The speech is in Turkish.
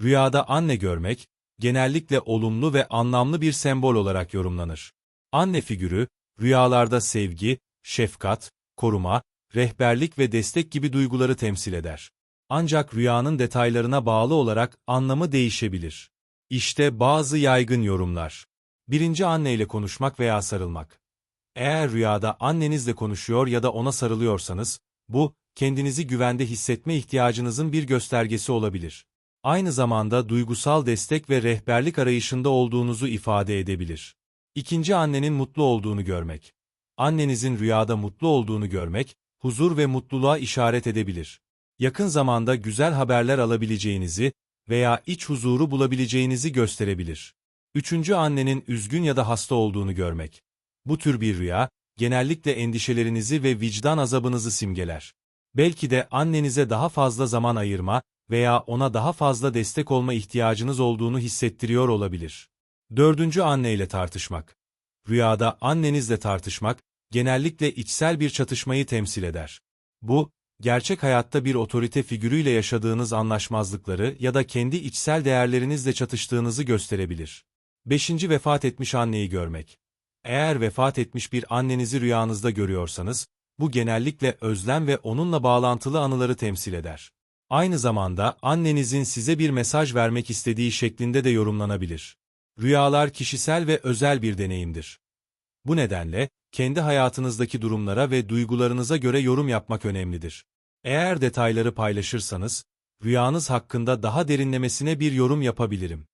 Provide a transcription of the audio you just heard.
Rüyada anne görmek, genellikle olumlu ve anlamlı bir sembol olarak yorumlanır. Anne figürü, rüyalarda sevgi, şefkat, koruma, rehberlik ve destek gibi duyguları temsil eder. Ancak rüyanın detaylarına bağlı olarak anlamı değişebilir. İşte bazı yaygın yorumlar. Birinci anne ile konuşmak veya sarılmak. Eğer rüyada annenizle konuşuyor ya da ona sarılıyorsanız, bu, kendinizi güvende hissetme ihtiyacınızın bir göstergesi olabilir. Aynı zamanda duygusal destek ve rehberlik arayışında olduğunuzu ifade edebilir. İkinci annenin mutlu olduğunu görmek. Annenizin rüyada mutlu olduğunu görmek, huzur ve mutluluğa işaret edebilir. Yakın zamanda güzel haberler alabileceğinizi veya iç huzuru bulabileceğinizi gösterebilir. Üçüncü annenin üzgün ya da hasta olduğunu görmek. Bu tür bir rüya, genellikle endişelerinizi ve vicdan azabınızı simgeler. Belki de annenize daha fazla zaman ayırma veya ona daha fazla destek olma ihtiyacınız olduğunu hissettiriyor olabilir. Dördüncü anne ile tartışmak. Rüyada annenizle tartışmak, genellikle içsel bir çatışmayı temsil eder. Bu, gerçek hayatta bir otorite figürüyle yaşadığınız anlaşmazlıkları ya da kendi içsel değerlerinizle çatıştığınızı gösterebilir. Beşinci vefat etmiş anneyi görmek. Eğer vefat etmiş bir annenizi rüyanızda görüyorsanız, bu genellikle özlem ve onunla bağlantılı anıları temsil eder. Aynı zamanda annenizin size bir mesaj vermek istediği şeklinde de yorumlanabilir. Rüyalar kişisel ve özel bir deneyimdir. Bu nedenle, kendi hayatınızdaki durumlara ve duygularınıza göre yorum yapmak önemlidir. Eğer detayları paylaşırsanız, rüyanız hakkında daha derinlemesine bir yorum yapabilirim.